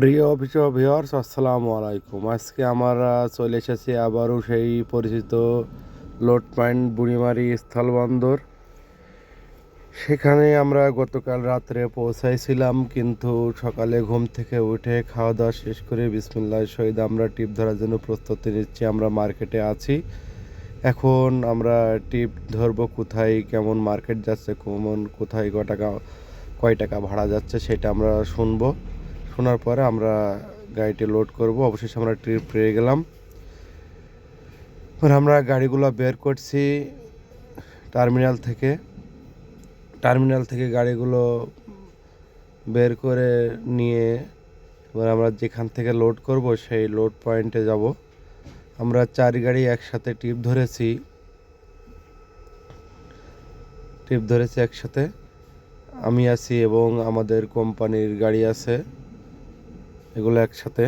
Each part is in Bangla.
প্রিয় অফিসীয় ভিওর্স আসসালামু আলাইকুম। আজকে আমরা চলে এসেছি আবারও সেই পরিচিত লোড পয়েন্ট বুড়িমারি স্থলবন্দর। সেখানে আমরা গতকাল রাত্রে পৌঁছাইছিলাম, কিন্তু সকালে ঘুম থেকে উঠে খাওয়া দাওয়া শেষ করে বিসমিল্লাহ সহিত আমরা টিপ ধরার জন্য প্রস্তুতি নিচ্ছি। আমরা মার্কেটে আছি। এখন আমরা টিপ ধরবো কোথায়, কেমন মার্কেট যাচ্ছে, কেমন কোথায় ক টাকা কয় টাকা ভাড়া যাচ্ছে সেটা আমরা শুনব। শোনার পরে আমরা গাড়িটি লোড করব। অবশেষে আমরা ট্রিপ পেয়ে গেলাম। আমরা গাড়িগুলো বের করছি টার্মিনাল থেকে। টার্মিনাল থেকে গাড়িগুলো বের করে নিয়ে এবার আমরা যেখান থেকে লোড করব, সেই লোড পয়েন্টে যাব। আমরা চার গাড়ি একসাথে টিপ ধরেছি। টিপ ধরেছি একসাথে। আমি আছি এবং আমাদের কোম্পানির গাড়ি আছে। এগুলো একসাথে।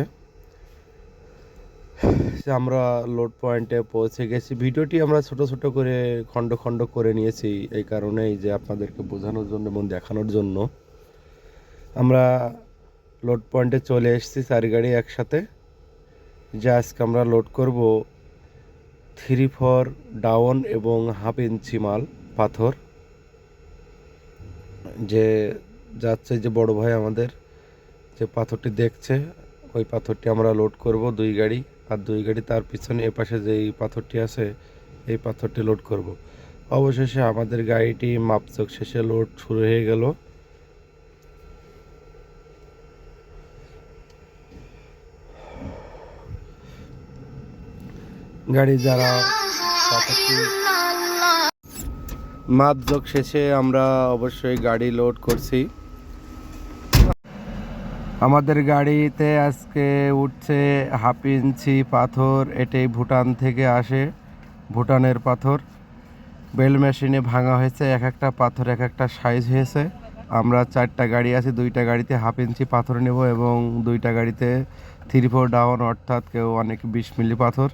আমরা লোড পয়েন্টে পৌঁছে গেছি। ভিডিওটি আমরা ছোট ছোট করে খণ্ড খণ্ড করে নিয়েছি এই কারণেই যে আপনাদেরকে বোঝানোর জন্য এবং দেখানোর জন্য। আমরা লোড পয়েন্টে চলে এসেছি চারি গাড়ি একসাথে। যে আজকে আমরা লোড করব থ্রি ফোর ডাউন এবং হাফ ইঞ্চি মাল, পাথর। যে যাচ্ছে যে বড় ভাই আমাদের। যে পাথরটি দেখছে, ওই পাথরটি আমরা লোড করব দুই গাড়ি, আর দুই গাড়ি তার পিছনে এপাশে পাশে যেই পাথরটি আছে, এই পাথরটি লোড করব। অবশেষে আমাদের গাড়িটি মাপচক শেষে লোড শুরু হয়ে গেল। গাড়ি যারা মাপজোক শেষে আমরা অবশ্যই গাড়ি লোড করছি। আমাদের গাড়িতে আজকে উঠছে হাফ ইঞ্চি পাথর, এটাই ভুটান থেকে আসে, ভুটানের পাথর। বেল মেশিনে ভাঙা হয়েছে, এক একটা পাথর এক একটা সাইজ হয়েছে। আমরা চারটা গাড়ি আছে, দুইটা গাড়িতে হাফ ইঞ্চি পাথর নেব এবং দুইটা গাড়িতে থ্রি ফোর ডাউন অর্থাৎ কেউ অনেক বিশ মিলি পাথর।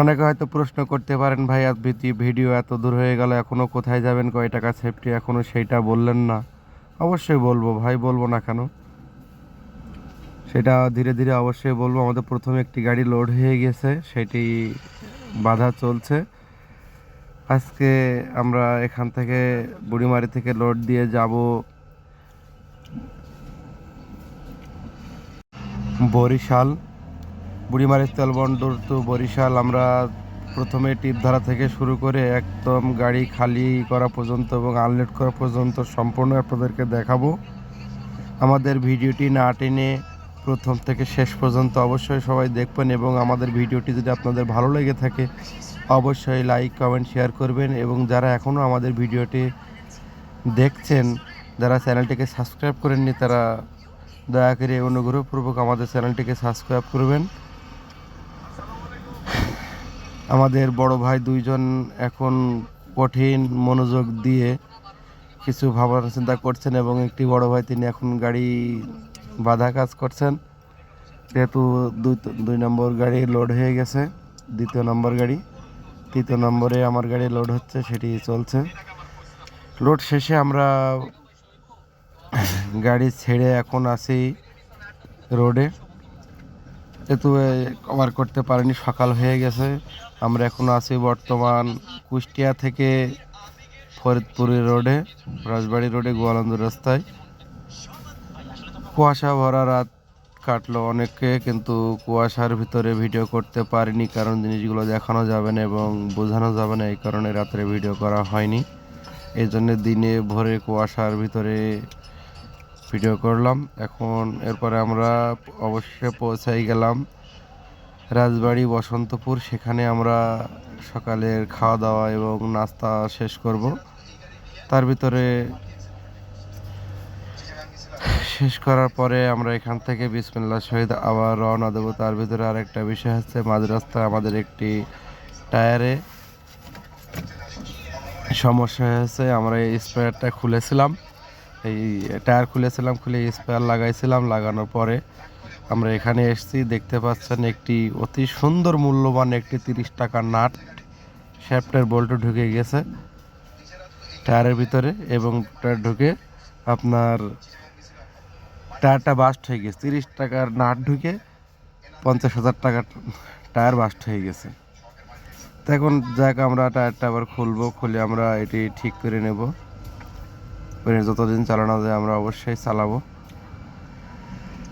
অনেকে হয়তো প্রশ্ন করতে পারেন, ভাই, আজ ভিডিও এত দূর হয়ে গেল এখনও কোথায় যাবেন? কয় টাকা সেফটি এখনও সেইটা বললেন না। অবশ্যই বলব, ভাই বলব না কেন। সেটা ধীরে ধীরে অবশ্যই বলব, আমাদের প্রথমে একটি গাড়ি লোড হয়ে গেছে, সেটি বাধা চলছে। আজকে আমরা এখান থেকে বুড়িমারি থেকে লোড দিয়ে যাব বরিশাল। বুড়িমারি তেলবন্দর টু বরিশাল আমরা প্রথমে টিপ ধরা থেকে শুরু করে একদম গাড়ি খালি করা পর্যন্ত এবং আনলোড করা পর্যন্ত সম্পূর্ণ আপনাদেরকে দেখাবো। আমাদের ভিডিওটি না টেনে প্রথম থেকে শেষ পর্যন্ত অবশ্যই সবাই দেখবেন এবং আমাদের ভিডিওটি যদি আপনাদের ভালো লেগে থাকে, অবশ্যই লাইক, কমেন্ট, শেয়ার করবেন এবং যারা এখনও আমাদের ভিডিওটি দেখছেন, যারা চ্যানেলটিকে সাবস্ক্রাইব করেননি, তারা দয়া করে অনুগ্রহপূর্বক আমাদের চ্যানেলটিকে সাবস্ক্রাইব করবেন। আমাদের বড় ভাই দুইজন এখন কঠিন মনোযোগ দিয়ে কিছু ভাবনা চিন্তা করছেন এবং একটি বড় ভাই তিনি এখন গাড়ি বাধা কাজ করছেন। যেহেতু দুই দুই নম্বর গাড়ি লোড হয়ে গেছে, দ্বিতীয় নম্বর গাড়ি। তৃতীয় নম্বরে আমার গাড়ি লোড হচ্ছে, সেটি চলছে। লোড শেষে আমরা গাড়ি ছেড়ে এখন আছি রোডে যেহেতু কভার করতে পারিনি, সকাল হয়ে গেছে। আমরা এখন আছি বর্তমান কুষ্টিয়া থেকে ফরিদপুরি রোডে, রাজবাড়ি রোডে, গোয়ালন্দ রাস্তায়। কুয়াশা ভরা রাত কাটলো অনেকে কিন্তু কুয়াশার ভিতরে ভিডিও করতে পারিনি, কারণ জিনিসগুলো দেখানো যাবে না এবং বোঝানো যাবে না, এই কারণে রাত্রে ভিডিও করা হয়নি। এই জন্য দিনে ভোরে কুয়াশার ভিতরে ভিডিও করলাম। এখন এরপরে আমরা অবশ্যই পৌঁছাই গেলাম রাজবাড়ি বসন্তপুর। সেখানে আমরা সকালের খাওয়া দাওয়া এবং নাস্তা শেষ করব। তার ভিতরে শেষ করার পরে আমরা এখান থেকে বিসমিল্লা সহিত আবার রওনা দেবো। তার ভিতরে আরেকটা বিষয় হচ্ছে মাঝ রাস্তায় আমাদের একটি টায়ারে। সমস্যা হয়েছে আমরা এই স্প্রেয়ারটা খুলেছিলাম। এই টায়ার খুলেছিলাম, খুলে স্পেয়ার লাগাইছিলাম, লাগানোর পরে আমরা এখানে এসেছি, দেখতে পাচ্ছেন একটি অতি সুন্দর মূল্যবান একটি তিরিশ টাকার নাট শ্যাফটের বল্টু ঢুকে গেছে টায়ারের ভিতরে এবং টায়ার ঢুকে আপনার টায়ারটা বাস্ট হয়ে গেছে। তিরিশ টাকার নাট ঢুকে পঞ্চাশ হাজার টাকার টায়ার বাস্ট হয়ে গেছে। তো এখন যাক, আমরা টায়ারটা আবার খুলবো, খুলে আমরা এটি ঠিক করে নেব। করে যতদিন চালানো যায়, আমরা অবশ্যই চালাবো।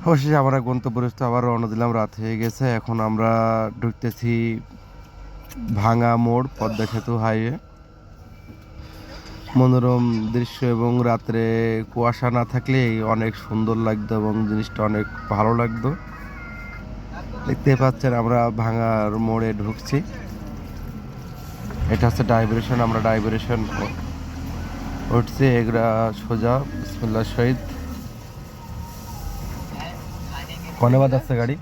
অবশ্যই আমরা গন্তব্যস্থ আবার রওনা দিলাম, রাত হয়ে গেছে। এখন আমরা ঢুকতেছি ভাঙা মোড়, পদ্মা সেতু হাইওয়ে। মনোরম দৃশ্য এবং রাত্রে কুয়াশা না থাকলে অনেক সুন্দর লাগতো এবং জিনিসটা অনেক ভালো লাগতো। দেখতে পাচ্ছেন আমরা ভাঙার মোড়ে ঢুকছি। এটা হচ্ছে ডাইভারেশন আমরা ডাইভারেশন উঠছি এগুলা সোজা, বিসমুল্লাহ শহীদ। কনে বাজাচ্ছে গাড়ি?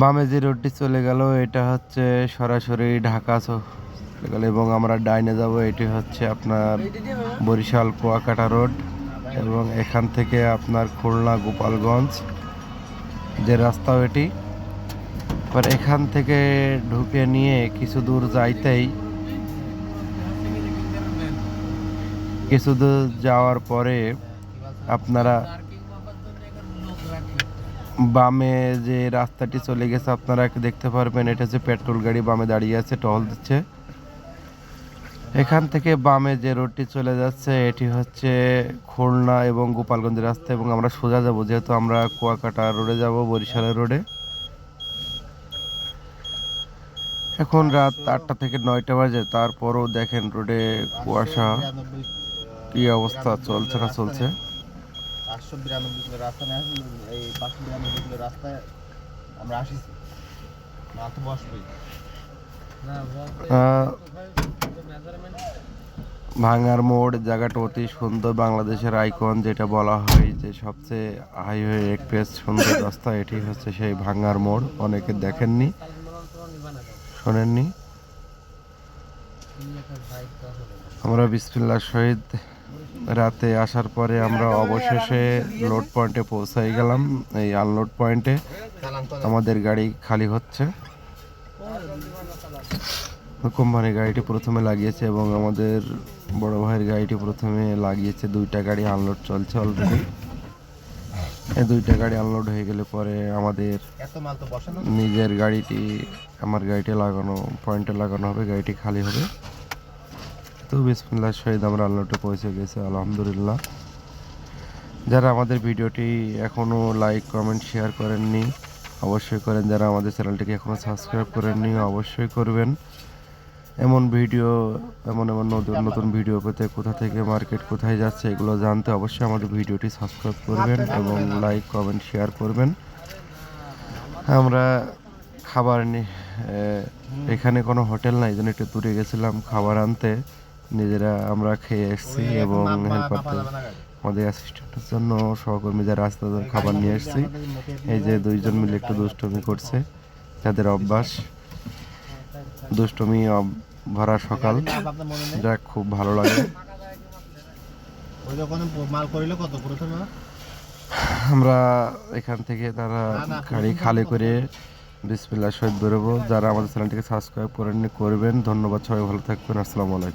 বামে যে রোডটি চলে গেল, এটা হচ্ছে সরাসরি ঢাকা চলে গেল, এবং আমরা ডাইনে যাব, এটি হচ্ছে আপনার বরিশাল কুয়াকাটা রোড, এবং এখান থেকে আপনার খুলনা গোপালগঞ্জ, যে রাস্তাও এটি। এবার এখান থেকে ঢুকে নিয়ে কিছু দূর যাইতেই কিছু দূর যাওয়ার পরে আপনারা বামে যে রাস্তাটি চলে গেছে, আপনারা দেখতে পারবেন, এটা হচ্ছে পেট্রোল গাড়ি, বামে দাঁড়িয়ে আছে, টহল দিচ্ছে। এখান থেকে বামে যে রোডটি চলে যাচ্ছে, এটি হচ্ছে খুলনা এবং গোপালগঞ্জের রাস্তা এবং আমরা সোজা যাব, যেহেতু আমরা কুয়াকাটা রোডে যাব বরিশালের রোডে। এখন রাত আটটা থেকে নয়টা বাজে, তারপরও দেখেন রোডে কুয়াশা। কি অবস্থা চলছে না চলছে। পাঁচশো বিরানব্বই কিলো রাস্তা আসলে এই পাঁচশো বিরানব্বই কিলো রাস্তায় আমরা আসিছি। না তো বসবই ভাঙার মোড় জায়গাটা অতি সুন্দর। বাংলাদেশের আইকন যেটা বলা হয় যে সবচেয়ে হাইওয়ে এক্সপ্রেস সুন্দর রাস্তা এটি হচ্ছে সেই ভাঙার মোড়। অনেকে দেখেননি শোনেননি। আমরা বিসমিল্লাহ শহীদ রাতে আসার পরে আমরা অবশেষে লোড পয়েন্টে পৌঁছাই গেলাম এই আনলোড পয়েন্টে আমাদের গাড়ি খালি হচ্ছে। কোম্পানি গাড়িটি প্রথমে লাগিয়েছে এবং আমাদের বড় ভাইয়ের গাড়িটি প্রথমে লাগিয়েছে। দুইটা গাড়ি আনলোড চলছে অলরেডি এই দুইটা গাড়ি আনলোড হয়ে গেলে পরে আমাদের নিজের গাড়িটি আমার গাড়িটি লাগানো পয়েন্টে লাগানো হবে গাড়িটি খালি হবে। তো বিসমুল্লাহ শহীদ, আমরা আল্লাহটা পৌঁছে গেছি, আলহামদুলিল্লাহ। যারা আমাদের ভিডিওটি এখনও লাইক কমেন্ট শেয়ার করেননি, অবশ্যই করেন। যারা আমাদের চ্যানেলটিকে এখনও সাবস্ক্রাইব করেননি, অবশ্যই করবেন। এমন ভিডিও, এমন এমন নতুন নতুন ভিডিও পেতে কোথা থেকে মার্কেট কোথায় যাচ্ছে, এগুলো জানতে অবশ্যই আমাদের ভিডিওটি সাবস্ক্রাইব করবেন এবং লাইক কমেন্ট শেয়ার করবেন। আমরা খাবার এখানে কোনো হোটেল নাই জন্য একটু দূরে গেছিলাম খাবার আনতে। নিজেরা আমরা খেয়ে এসেছি এবং হেল্পারদের আমাদের অ্যাসিস্ট্যান্টের জন্য সহকর্মী যারা আসতে তাদের খাবার নিয়ে এসেছি। এই যে দুইজন মিলে একটু দুষ্টমি করছে যাদের অভ্যাস। দুষ্টমি অব- ভরা সকাল যা খুব ভালো লাগে। আমরা এখান থেকে তারা গাড়ি খালি করে বিসমিল্লা শহীদ বেরোবো। যারা আমাদের চ্যানেলটিকে সাবস্ক্রাইব করেন করবেন। ধন্যবাদ সবাই ভালো থাকবেন। আসসালামু আলাইকুম।